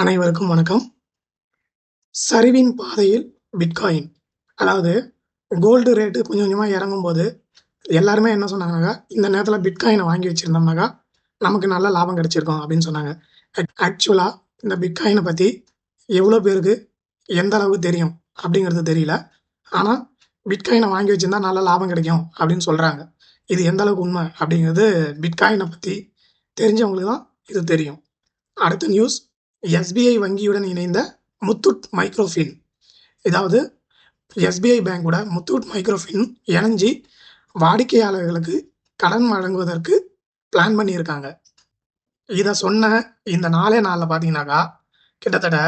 அனைவருக்கும் வணக்கம். சரிவின் பாதையில் பிட்காயின். அதாவது கோல்டு ரேட்டு கொஞ்சம் கொஞ்சமாக இறங்கும்போது, எல்லாருமே என்ன சொன்னாங்கனாக்கா, இந்த நேரத்தில் பிட்காயினை வாங்கி வச்சுருந்தோம்னாக்கா நமக்கு நல்ல லாபம் கிடச்சிருக்கோம் அப்படின்னு சொன்னாங்க. ஆக்சுவலாக இந்த பிட்காயினை பற்றி எவ்வளோ பேருக்கு எந்த அளவுக்கு தெரியும் அப்படிங்கிறது தெரியல. ஆனால் பிட்காயினை வாங்கி வச்சிருந்தா நல்ல லாபம் கிடைக்கும் அப்படின்னு சொல்கிறாங்க இது எந்த அளவுக்கு உண்மை அப்படிங்கிறது பிட்காயினை பற்றி தெரிஞ்சவங்களுக்கு தான் இது தெரியும். அடுத்த நியூஸ் எஸ்பிஐ வங்கியுடன் இணைந்த முத்தூட் மைக்ரோஃபின். இதாவது எஸ்பிஐ பேங்கோட முத்தூட் மைக்ரோஃபின் இணைஞ்சி வாடிக்கையாளர்களுக்கு கடன் வழங்குவதற்கு பிளான் பண்ணியிருக்காங்க. இதை சொன்ன இந்த நாலே நாளில் பார்த்தீங்கன்னாக்கா, கிட்டத்தட்ட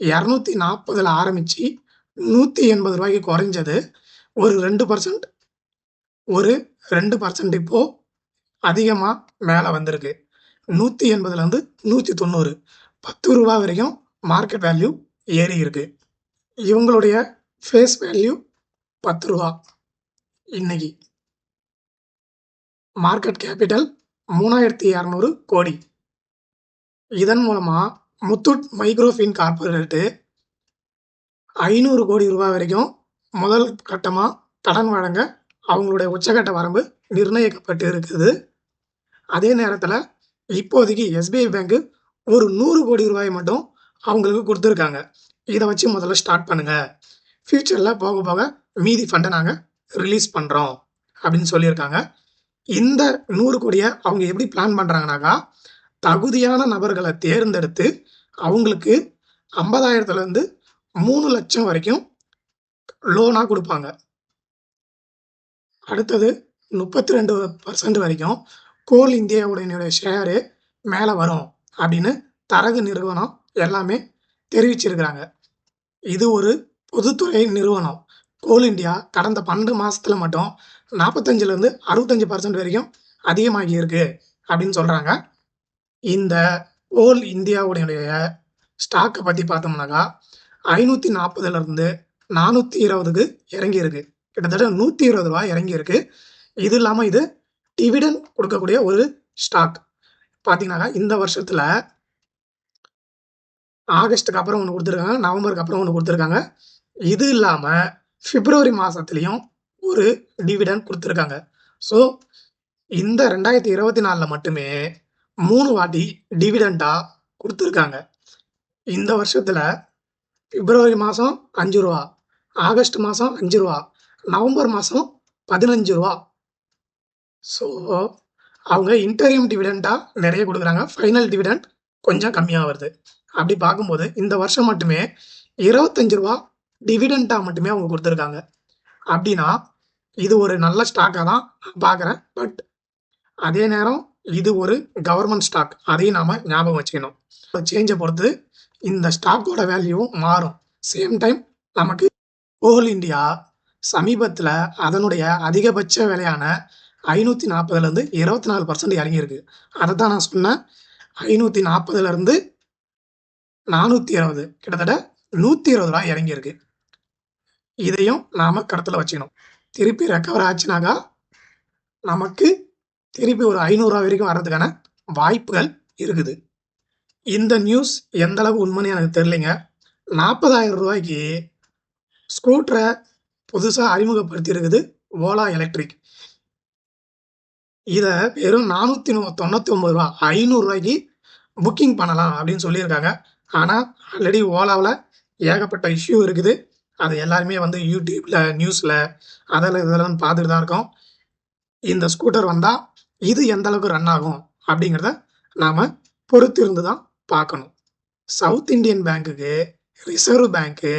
இரநூத்தி நாற்பதில் ஆரம்பித்து நூற்றி எண்பது ரூபாய்க்கு குறைஞ்சது ஒரு ரெண்டு பர்சன்ட் ஒரு 2% இப்போ அதிகமாக மேலே வந்திருக்கு. 180லருந்து 190 பத்து ரூபா வரைக்கும் மார்க்கெட் வேல்யூ ஏறி இருக்குது இவங்களுடைய ஃபேஸ் வேல்யூ பத்து ரூபா இன்னைக்கு. மார்க்கெட் கேப்பிட்டல் 3200 கோடி. இதன் மூலமாக முத்தூட் மைக்ரோஃபின் கார்பரேட்டு ஐநூறு கோடி ரூபாய் வரைக்கும் முதல் கட்டமாக கடன் வழங்க அவங்களுடைய உச்சகட்ட வரம்பு நிர்ணயிக்கப்பட்டு இருக்குது. அதே நேரத்தில் இப்போதைக்கு எஸ்பிஐ பேங்க் ஒரு நூறு கோடி ரூபாய் மட்டும் அவங்களுக்கு கொடுத்துருக்காங்க இதை வச்சு முதல்ல ஸ்டார்ட் பண்ணுங்க. ஃப்யூச்சரில் போக போக மீதி ஃபண்டை நாங்கள் ரிலீஸ் பண்ணுறோம் அப்படின்னு சொல்லியிருக்காங்க. இந்த நூறு கோடியை அவங்க எப்படி பிளான் பண்ணுறாங்கனாக்கா தகுதியான நபர்களை தேர்ந்தெடுத்து அவங்களுக்கு 50,000த்துலருந்து 3,00,000 வரைக்கும் லோனாக கொடுப்பாங்க அடுத்தது 32% வரைக்கும் கோல் இந்தியாவுடைய ஷேரு மேலே வரும் அப்படின்னு தரகு நிறுவனம் எல்லாமே தெரிவிச்சிருக்கிறாங்க இது ஒரு பொதுத்துறை நிறுவனம். கோல் இந்தியா கடந்த பன்னெண்டு மாதத்தில் மட்டும் 45லருந்து 65% வரைக்கும் அதிகமாகி இருக்கு அப்படின்னு சொல்கிறாங்க இந்த கோல் இந்தியாவுடைய ஸ்டாக்கை பற்றி பார்த்தோம்னாக்கா, 540லருந்து 420க்கு இறங்கியிருக்கு. கிட்டத்தட்ட நூற்றி இருபது 120 இறங்கியிருக்கு. இது இல்லாமல் இது டிவிடன் கொடுக்கக்கூடிய ஒரு ஸ்டாக். பார்த்தீங்கன்னாக்கா, இந்த வருஷத்தில் ஆகஸ்ட்டுக்கு அப்புறம் ஒன்று கொடுத்துருக்காங்க நவம்பருக்கு அப்புறம் ஒன்று கொடுத்துருக்காங்க. இது இல்லாமல் பிப்ரவரி மாதத்துலேயும் ஒரு டிவிடெண்ட் கொடுத்துருக்காங்க. ஸோ, இந்த 2024ல மட்டுமே மூணு வாட்டி டிவிடெண்டாக கொடுத்துருக்காங்க. இந்த வருஷத்தில் பிப்ரவரி மாதம் அஞ்சு ரூபா ஆகஸ்ட் மாதம் அஞ்சு ரூபா நவம்பர் மாதம் பதினஞ்சு ரூபா. ஸோ, அவங்க இன்டரிம் டிவிடெண்டாக நிறைய கொடுக்குறாங்க ஃபைனல் டிவிடெண்ட் கொஞ்சம் கம்மியாக வருது. அப்படி பார்க்கும்போது இந்த வருஷம் மட்டுமே இருபத்தஞ்சு ரூபா டிவிடெண்ட்டாக மட்டுமே அவங்க கொடுத்துருக்காங்க அப்படின்னா, இது ஒரு நல்ல ஸ்டாக்காக தான் பார்க்குறேன். பட் அதே நேரம் இது ஒரு கவர்மெண்ட் ஸ்டாக். அதையும் நாம் ஞாபகம் வச்சுக்கணும். சேஞ்சை பொறுத்து இந்த ஸ்டாக்கோட வேல்யூவும் மாறும். சேம் டைம் நமக்கு கோல் இந்தியா சமீபத்தில் அதனுடைய அதிகபட்ச விலையான 540லருந்து 24% இறங்கியிருக்கு. அதை தான் நான் சொன்னேன். 540லருந்து 420 கிட்டத்தட்ட நூற்றி இருபது ரூபாய் இறங்கியிருக்கு. இதையும் நாம் கடத்தில் வச்சுக்கணும். திருப்பி ரெக்கவர் ஆச்சுனாக்கா, நமக்கு திருப்பி ஒரு ஐநூறுரூவா வரைக்கும் வர்றதுக்கான வாய்ப்புகள் இருக்குது. இந்த நியூஸ் எந்த அளவு உண்மைன்னு எனக்கு தெரியலைங்க. நாற்பதாயிரம் ரூபாய்க்கு ஸ்கூட்டரை புதுசாக அறிமுகப்படுத்தியிருக்குது ஓலா எலக்ட்ரிக். இதை வெறும் நானூற்றி தொண்ணூற்றி ஒம்பது ரூபா ஐநூறுரூவாய்க்கு புக்கிங் பண்ணலாம் அப்படின்னு சொல்லியிருக்காங்க. ஆனால் ஆல்ரெடி ஓலாவில் ஏகப்பட்ட இஷ்யூ இருக்குது. அது எல்லாருமே வந்து யூடியூப்பில் நியூஸ்ல அதெல்லாம் இதெல்லாம் பார்த்துட்டு தான் இருக்கோம். இந்த ஸ்கூட்டர் வந்தால் இது எந்த அளவுக்கு ரன் ஆகும் அப்படிங்கிறத நாம் பொறுத்திருந்து தான் பார்க்கணும். சவுத் இந்தியன் பேங்க்குக்கு ரிசர்வ் பேங்க்கு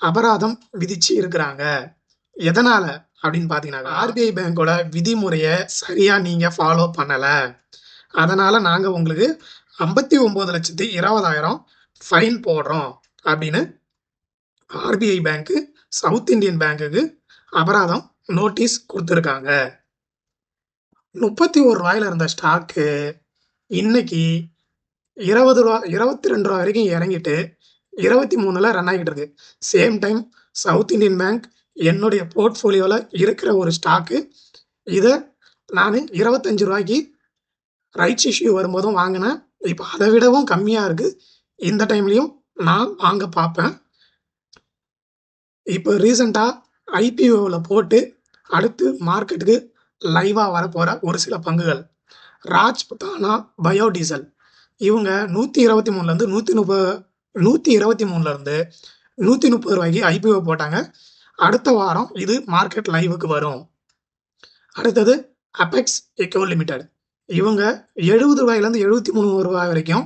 அபராதம் விதிச்சு இருக்கிறாங்க. எதனால் அப்படின்னு பார்த்தீங்கன்னாக்கா, ஆர்பிஐ பேங்கோட விதிமுறைய சரியா நீங்க ஃபாலோ பண்ணல. அதனால நாங்க உங்களுக்கு 59,20,000 ஃபைன் போடுறோம் அப்படின்னு ஆர்பிஐ பேங்க் சவுத் இண்டியன் பேங்க்குக்கு அபராதம் நோட்டீஸ் குடுத்திருக்காங்க. ரூ. 31ல இருந்த ஸ்டாக்கு இன்னைக்கு ரூ. 20 ரூ. 22 வரைக்கும் இறங்கிட்டு 23ல ரன் ஆகிட்டு இருக்கு. Same time South Indian Bank என்னுடைய போர்ட்ஃபோலியோவில் இருக்கிற ஒரு ஸ்டாக்கு. இதை நான் இருபத்தஞ்சி ரூபாய்க்கு ரைட்ஸ் இஷ்யூ வரும்போதும் வாங்கினேன் இப்போ அதை விடவும் கம்மியாக இருக்குது இந்த டைம்லேயும் நான் வாங்க பார்ப்பேன். இப்போ ரீசண்டாக ஐபிஓவில் போட்டு அடுத்து மார்க்கெட்டுக்கு லைவாக வரப்போகிற ஒரு சில பங்குகள். ராஜ்புத்தானா பயோடீசல். இவங்க நூற்றி இருபத்தி மூணுலேருந்து நூற்றி முப்ப நூற்றி இருபத்தி மூணுலேருந்து நூற்றி முப்பது ரூபாய்க்கு ஐபிஓ போட்டாங்க. அடுத்த வாரம் இது மார்க்கெட் லைவுக்கு வரும். அடுத்தது அபெக்ஸ் எக்கோ லிமிடெட். இவங்க எழுபது ரூபாயிலேருந்து எழுபத்தி மூணு ரூபாய் வரைக்கும்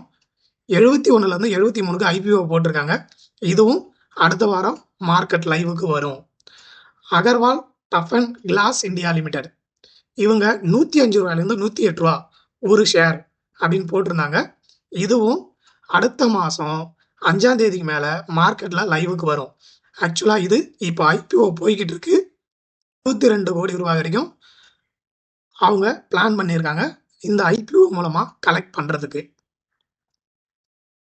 71லருந்து 73க்கு ஐபிஓ போட்டிருக்காங்க. இதுவும் அடுத்த வாரம் மார்க்கெட் லைவுக்கு வரும். Agarwal Tough and Glass India Limited. இவங்க நூற்றி அஞ்சு ரூபாயிலேருந்து நூற்றி எட்டு ரூபா ஒரு ஷேர் அப்படின்னு போட்டிருந்தாங்க. இதுவும் அடுத்த மாதம் அஞ்சாம் தேதிக்கு மேலே மார்க்கெட்டில் லைவுக்கு வரும். ஆக்சுவலாக இது இப்போ ஐபிஓ போய்க்கிட்டு இருக்கு. இருபத்தி ரெண்டு கோடி ரூபாய் வரைக்கும் அவங்க பிளான் பண்ணியிருக்காங்க. இந்த ஐபிஓ மூலமாக கலெக்ட் பண்ணுறதுக்கு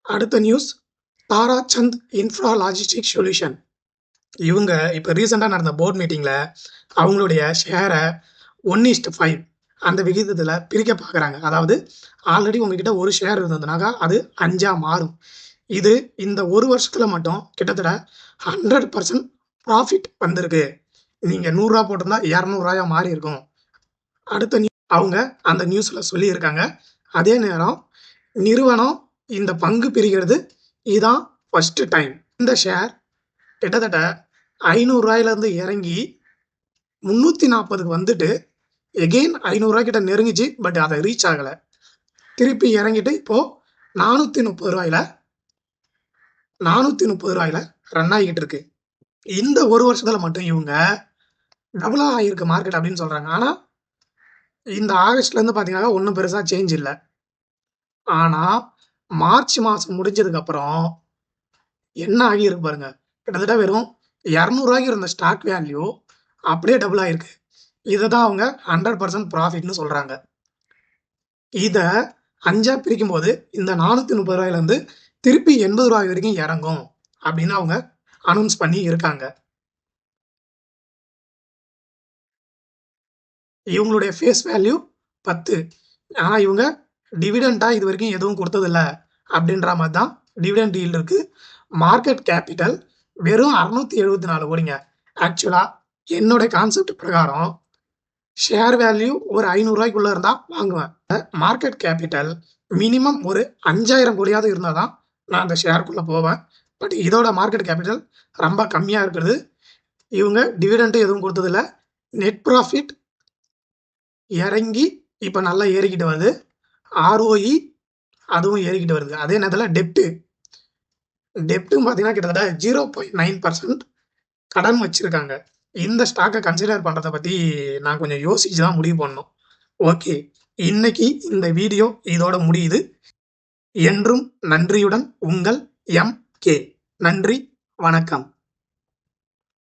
அடுத்த news Tarachand Infra Logistic Solution. இவங்க இப்போ ரீசெண்டாக நடந்த போர்ட் மீட்டிங்கில் அவங்களுடைய ஷேர 1:5 அந்த விகிதத்தில் பிரிக்க பார்க்குறாங்க. அதாவது ஆல்ரெடி உங்ககிட்ட ஒரு ஷேர் இருந்ததுனாக்கா அது அஞ்சாக மாறும். இது இந்த ஒரு வருஷத்துல மட்டும் கிட்டத்தட்ட 100% ப்ராஃபிட் வந்திருக்கு. நீங்க நூறுரூவா போட்டிருந்தா இரநூறுவாயா மாறி இருக்கும். அடுத்த நியூ அவங்க அந்த நியூஸ்ல சொல்லியிருக்காங்க. அதே நேரம் நிறுவனம் இந்த பங்கு பிரிக்கிறது இதுதான் ஃபர்ஸ்ட் டைம். இந்த ஷேர் கிட்டத்தட்ட ரூ. 500லருந்து இறங்கி 340க்கு வந்துட்டு எகெயின் ஐநூறுரூவா கிட்ட நெருங்கிச்சு. பட் அதை ரீச் ஆகலை திருப்பி இறங்கிட்டு இப்போ ரூபாயில நானூற்றி முப்பது ரூபாயில் ரன் ஆகிட்டு இருக்கு. இந்த ஒரு வருஷத்தில் மட்டும் இவங்க டபுளாக ஆகியிருக்கு மார்க்கெட் அப்படின்னு சொல்கிறாங்க ஆனால் இந்த ஆகஸ்ட்லேருந்து பார்த்தீங்கன்னா ஒன்றும் பெருசாக சேஞ்ச் இல்லை ஆனால் மார்ச் மாதம் முடிஞ்சதுக்கு அப்புறம் என்ன ஆகியிருக்கு பாருங்க. கிட்டத்தட்ட வெறும் இரநூறுவாய்க்கு இருந்த ஸ்டாக் வேல்யூ அப்படியே டபுள் ஆகிருக்கு இதை தான் அவங்க 100% ப்ராஃபிட்ன்னு சொல்றாங்க. இத 5ஆ பிரிக்கும்போது இந்த நானூற்றி முப்பது ரூபாயிலேருந்து திருப்பி எண்பது ரூபாய் வரைக்கும் இறங்கும் அப்படின்னு அவங்க அனௌன்ஸ் பண்ணி இருக்காங்க. இவங்களுடைய ஃபேஸ் வேல்யூ பத்து ஆனால் இவங்க டிவிடெண்ட்டாக இது வரைக்கும் எதுவும் கொடுத்ததில்ல அப்படின்ற மாதிரி தான் டிவிடெண்ட் டீல் இருக்குது மார்க்கெட் கேப்பிட்டல் வெறும் 674 கோடிங்க. ஆக்சுவலாக என்னுடைய கான்செப்ட் பிரகாரம் ஷேர் வேல்யூ ஒரு ஐநூறுரூவாய்க்குள்ளே இருந்தால் வாங்குவேன். மார்க்கெட் கேப்பிட்டல் மினிமம் ஒரு 5000 கோடியாவது இருந்தால் தான் நான் அந்த ஷேருக்குள்ளே போவேன். பட் இதோட மார்க்கெட் கேப்பிட்டல் ரொம்ப கம்மியாக இருக்குது. இவங்க டிவிடெண்ட்டு எதுவும் கொடுத்ததில்ல நெட் ப்ராஃபிட் இறங்கி இப்போ நல்லா ஏறிக்கிட்டு வருது. ஆர்ஓஇ அதுவும் ஏறிக்கிட்டு வருது. அதே நேரத்தில் டெப்ட்டு டெப்ட்டும் பார்த்தீங்கன்னா கிட்டத்தட்ட 0.9% கடன் வச்சுருக்காங்க இந்த ஸ்டாக்கை கன்சிடர் பண்ணுறதை பற்றி நான் கொஞ்சம் யோசிச்சு தான் முடிவு பண்ணணும். ஓகே. இன்னைக்கு இந்த வீடியோ இதோட முடியுது. என்றும் நன்றியுடன் உங்கள் எம். கே. நன்றி, வணக்கம்.